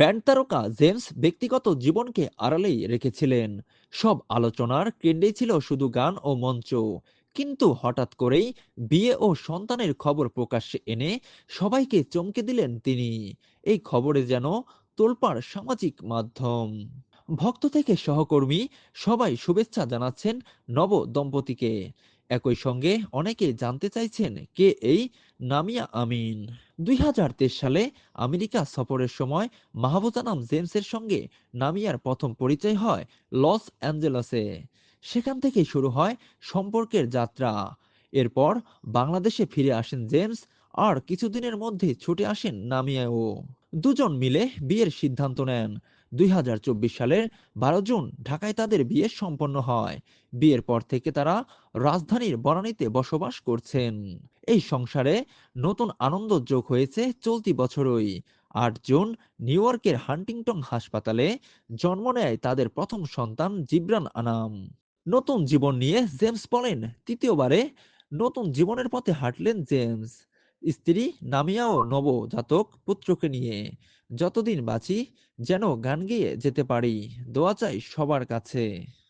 Band তারকা James ব্যক্তিগত জীবনকে আড়ালেই রেখেছিলেন। সব আলোচনার কেন্দ্রেই ছিল শুধু গান ও মঞ্চ। কিন্তু হঠাৎ করেই বিয়ে ও সন্তানের খবর প্রকাশ্যে এনে সবাইকে চমকে দিলেন তিনি। এই খবরে যেন তোলপাড় সামাজিক মাধ্যম। ভক্ত থেকে সহকর্মী সবাই শুভেচ্ছা জানাচ্ছেন নব দম্পতিকে। একই সঙ্গে অনেকে জানতে চাইছেন কে এই নামিয়া আমিন। দুই সালে আমেরিকা সফরের সময় মাহবুজানাম জেমসের সঙ্গে নামিয়ার প্রথম পরিচয় হয় লস অ্যাঞ্জেলসে। সেখান থেকেই শুরু হয় সম্পর্কের যাত্রা। এরপর বাংলাদেশে ফিরে আসেন জেমস, আর কিছুদিনের মধ্যে ছুটে আসেন নামিয়াও। দুজন মিলে বিয়ের সিদ্ধান্ত নেন। দুই সালের বারো জুন ঢাকায় তাদের বিয়ে সম্পন্ন হয়। বিয়ের পর থেকে তারা রাজধানীর বনানীতে বসবাস করছেন। এই সংসারে নতুন আনন্দ যোগ হয়েছে চলতি বছরই। আট জুন নিউ ইয়র্কের হান্টিংটন হাসপাতালে জন্ম নেয় তাদের প্রথম সন্তান জিব্রান আনাম। নতুন জীবন নিয়ে জেমস বলেন, তৃতীয়বারে নতুন জীবনের পথে হাঁটলেন জেমস। স্ত্রী নামিয়াও নব জাতক পুত্রকে নিয়ে, যতদিন বাঁচি, যেন গান গেয়ে যেতে পারি, দোয়া চাই সবার কাছে।